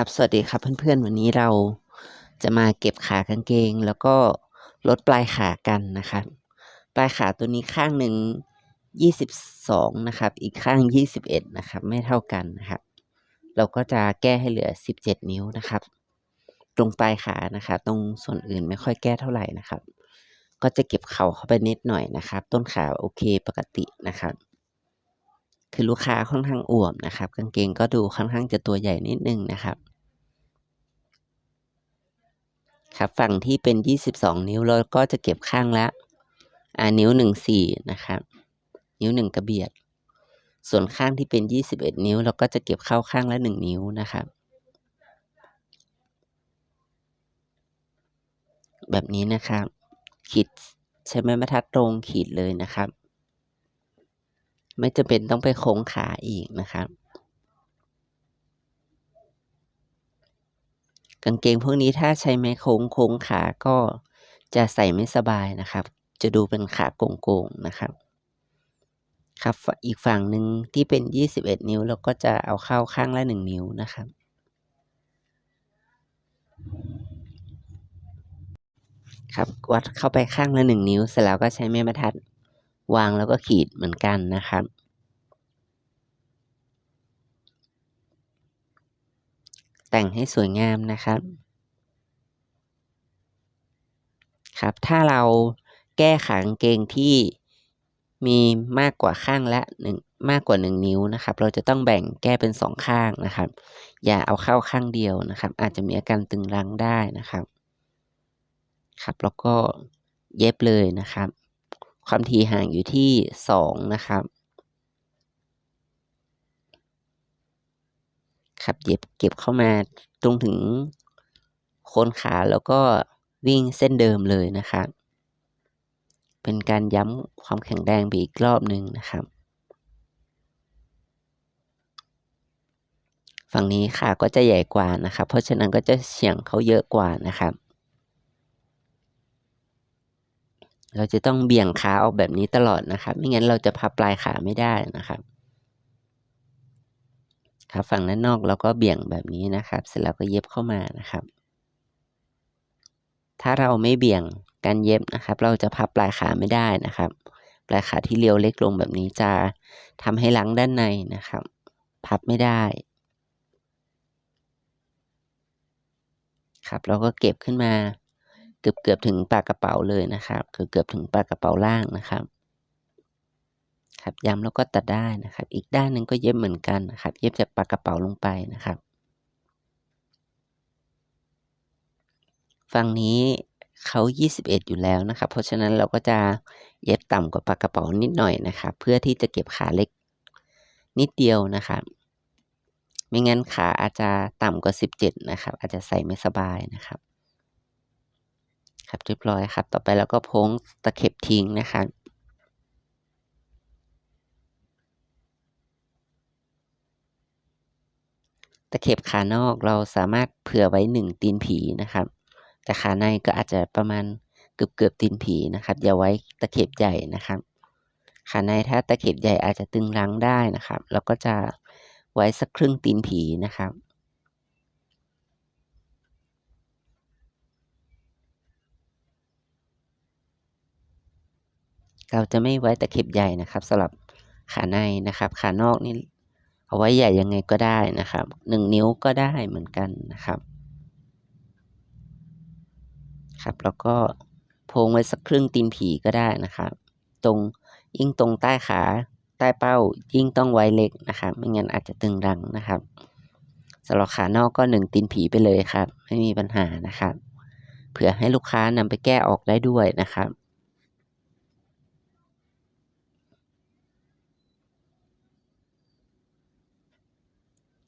ครับสวัสดีครับเพื่อนๆ วันนี้เราจะมาเก็บขากางเกง แล้วก็ลดปลายขากันนะครับ ปลายขาตัวนี้ข้างหนึ่ง22นะครับ อีกข้าง21นะครับ ไม่เท่ากันนะครับ เราก็จะแก้ให้เหลือ17นิ้วนะครับ ตรงปลายขานะครับตรงส่วนอื่นไม่ค่อยแก้เท่าไหร่นะครับ ก็จะเก็บเข่าเข้าไปนิดหน่อยนะครับ ต้นขาโอเคปกตินะครับคือลูกค้าค่อนข้างอ้วบนะครับ กางเกงก็ดูค่อนข้างจะตัวใหญ่นิดนึงนะครับ ครับฝั่งที่เป็น 22 นิ้วเราก็จะเก็บข้างละอ่านิ้ว 14 นะครับ นิ้ว 1 กระเบียด ส่วนข้างที่เป็น 21 นิ้ว เราก็จะเก็บเข้าข้างละ 1 นิ้วนะครับ แบบนี้นะครับ ขีดใช้ไม้บรรทัดตรงขีดเลยนะครับ ไม่จำเป็นต้องไปโค้งขาอีกนะครับ กางเกงพวกนี้ถ้าใช้ไม้โค้งโค้งขาก็จะใส่ไม่สบายนะครับ จะดูเป็นขาโก่งๆนะครับ ครับอีกฝั่งหนึ่งที่เป็น 21 นิ้วเราก็จะเอาเข้าข้างละ 1 นิ้วนะครับ ครับวัดเข้าไปข้างละ 1 นิ้ว เสร็จแล้วก็ใช้ไม้บรรทัดวางแล้วก็ขีดเหมือนกันนะครับ แต่งให้สวยงามนะครับ ครับ ถ้าเราแก้ขากางเกงที่มีมากกว่าข้างละหนึ่งมากกว่าหนึ่งนิ้วนะครับ เราจะต้องแบ่งแก้เป็นสองข้างนะครับ อย่าเอาเข้าข้างเดียวนะครับ อาจจะมีอาการตึงรังได้นะครับ ครับ แล้วก็เย็บเลยนะครับ ความถี่ห่างอยู่ที่สองนะครับ ครับเย็บเก็บเข้ามาตรงถึงโคนขาแล้วก็วิ่งเส้นเดิมเลยนะครับเป็นการย้ำความแข็งแรงไปอีกรอบหนึ่งนะครับ ฝั่งนี้ขาก็จะใหญ่กว่านะครับ เพราะฉะนั้นก็จะเฉียงเขาเยอะกว่านะครับ เราจะต้องเบี่ยงขาออกแบบนี้ตลอดนะครับ ไม่งั้นเราจะพับปลายขาไม่ได้นะครับ ครับฝั่งด้านนอกเราก็เบี่ยงแบบนี้นะครับ เสร็จแล้วก็เย็บเข้ามานะครับ ถ้าเราไม่เบี่ยงการเย็บนะครับ เราจะพับปลายขาไม่ได้นะครับ ปลายขาที่เรียวเล็กลงแบบนี้จะทำให้ลังด้านในนะครับ พับไม่ได้ ครับเราก็เก็บขึ้นมา เกือบเกือบถึงปากกระเป๋าเลยนะครับคือเกือบถึงปากกระเป๋าล่างนะครับ ครับ ย้ำแล้วก็ตัดได้นะครับ อีกด้านหนึ่งก็เย็บเหมือนกันนะครับ เย็บจากปากกระเป๋าลงไปนะครับ ฝั่งนี้เขา 21 อยู่แล้วนะครับ เพราะฉะนั้นเราก็จะเย็บต่ำกว่าปากกระเป๋านิดหน่อยนะครับ เพื่อที่จะเก็บขาเล็กนิดเดียวนะครับ ไม่งั้นขาอาจจะต่ำกว่า 17 นะครับ อาจจะใส่ไม่สบายนะครับ ครับเรียบร้อยครับ ต่อไปเราก็โพ้งตะเข็บทิ้งนะครับ ตะเข็บขานอกเราสามารถเผื่อไว้หนึ่งตีนผีนะครับ แต่ขาในก็อาจจะประมาณเกือบเกือบตีนผีนะครับอย่าไว้ตะเข็บใหญ่นะครับ ขาในถ้าตะเข็บใหญ่อาจจะตึงรั้งได้นะครับ เราก็จะไว้สักครึ่งตีนผีนะครับเราจะไม่ไว้ตะเข็บใหญ่นะครับสำหรับขาในนะครับ ขานอกนี่ เอาไว้ใหญ่ยังไงก็ได้นะครับหนึ่งนิ้วก็ได้เหมือนกันนะครับ ครับแล้วก็โพงไว้สักครึ่งตีนผีก็ได้นะครับ ตรงยิ่งตรงใต้ขาใต้เป้ายิ่งต้องไว้เล็กนะครับ ไม่งั้นอาจจะตึงรังนะครับสำหรับขานอกก็หนึ่งตีนผีไปเลยครับ ไม่มีปัญหานะครับ เผื่อให้ลูกค้านำไปแก้ออกได้ด้วยนะครับ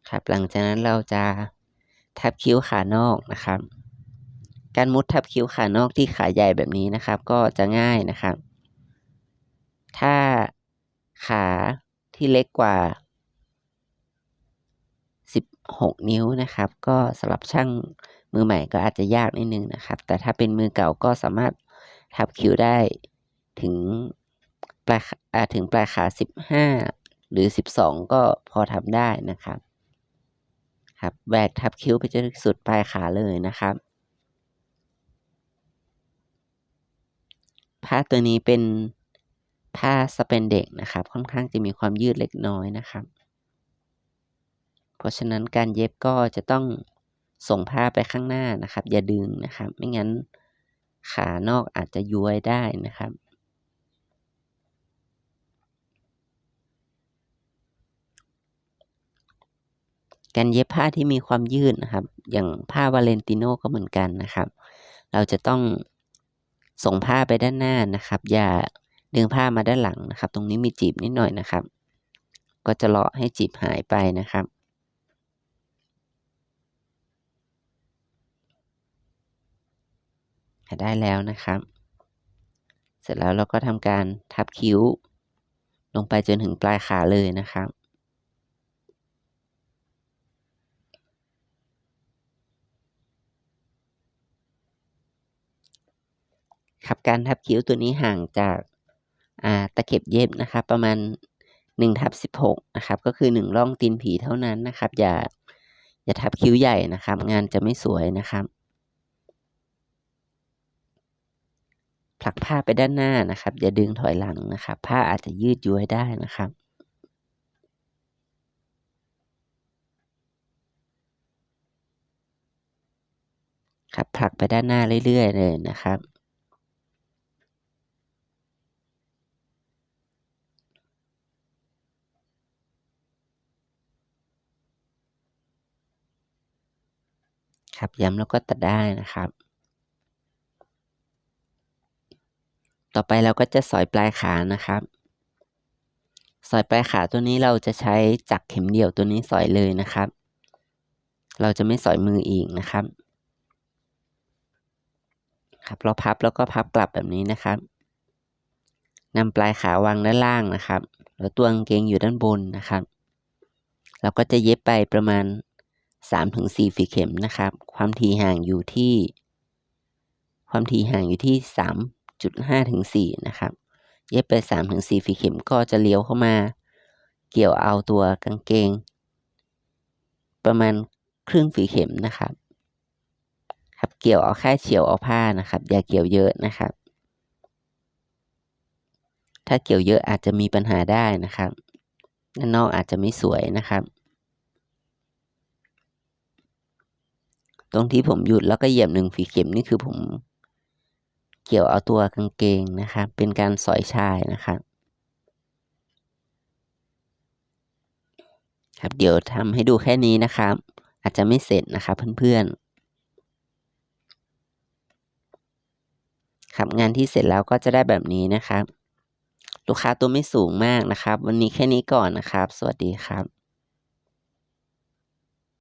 ครับ หลังจากนั้นเราจะทับคิ้วขานอกนะครับ การมุดทับคิ้วขานอกที่ขาใหญ่แบบนี้นะครับ ก็จะง่ายนะครับ ถ้าขาที่เล็กกว่า 16 นิ้วนะครับ ก็สำหรับช่างมือใหม่ก็อาจจะยากนิดนึงนะครับ แต่ถ้าเป็นมือเก่าก็สามารถทับคิ้วได้ถึงปลายถึงปลายขา 15 หรือ 12 ก็พอทำได้นะครับ ครับแหวกทับคิ้วไปจนสุดปลายขาเลยนะครับ ผ้าตัวนี้เป็นผ้าสเปนเด็กนะครับ ค่อนข้างจะมีความยืดเล็กน้อยนะครับ เพราะฉะนั้นการเย็บก็จะต้องส่งผ้าไปข้างหน้านะครับ อย่าดึงนะครับ ไม่งั้นขานอกอาจจะย้วยได้นะครับ การเย็บผ้าที่มีความยืดนะครับ อย่างผ้าวาเลนติโนก็เหมือนกันนะครับ เราจะต้องส่งผ้าไปด้านหน้านะครับ อย่าดึงผ้ามาด้านหลังนะครับ ตรงนี้มีจีบนิดหน่อยนะครับ ก็จะเลาะให้จีบหายไปนะครับได้แล้วนะครับ เสร็จแล้วเราก็ทำการทับคิ้ว ลงไปจนถึงปลายขาเลยนะครับ ครับการทับคิ้วตัวนี้ห่างจากาตะเข็บเย็บนะครับ ประมาณ1ทับ16นะครับก็คือ 1 ร่องตีนผีเท่านั้นนะครับ อย่าอย่าทับคิ้วใหญ่นะครับ งานจะไม่สวยนะครับ ผลักผ้าไปด้านหน้านะครับ อย่าดึงถอยหลังนะครับ ผ้าอาจจะยืดย้วยได้นะครับครับผลักไปด้านหน้าเรื่อย ๆ เลยนะครับ ครับย้ำแล้วก็ตัดได้นะครับ ต่อไปเราก็จะสอยปลายขานะครับ สอยปลายขาตัวนี้เราจะใช้จักเข็มเดี่ยวตัวนี้สอยเลยนะครับ เราจะไม่สอยมืออีกนะครับ ครับเราพับแล้วก็พับกลับแบบนี้นะครับนำปลายขาวางด้านล่างนะครับ แล้วตัวกางเกงอยู่ด้านบนนะครับ เราก็จะเย็บไปประมาณ 3-4ฝีเข็มนะครับ ความถี่ห่างอยู่ที่ ความถี่ห่างอยู่ที่ 3.5ถึง4นะครับ เย็บไป3-4ฝีเข็มก็จะเลี้ยวเข้ามา เกี่ยวเอาตัวกางเกง ประมาณครึ่งฝีเข็มนะครับ ครับเกี่ยวเอาแค่เฉียวเอาผ้านะครับ อย่าเกี่ยวเยอะนะครับ ถ้าเกี่ยวเยอะอาจจะมีปัญหาได้นะครับด้านนอกอาจจะไม่สวยนะครับ รงที่ผมหยุดแล้วก็เหยียบหนึ่งฝีเข็มนี่คือผมเกี่ยวเอาตัวกางเกงนะครับ เป็นการสอยชายนะครับครับเดี๋ยวทำให้ดูแค่นี้นะครับ อาจจะไม่เสร็จนะครับเพื่อนๆครับงานที่เสร็จแล้วก็จะได้แบบนี้นะครับ ลูกค้าตัวไม่สูงมากนะครับ วันนี้แค่นี้ก่อนนะครับ สวัสดีครับ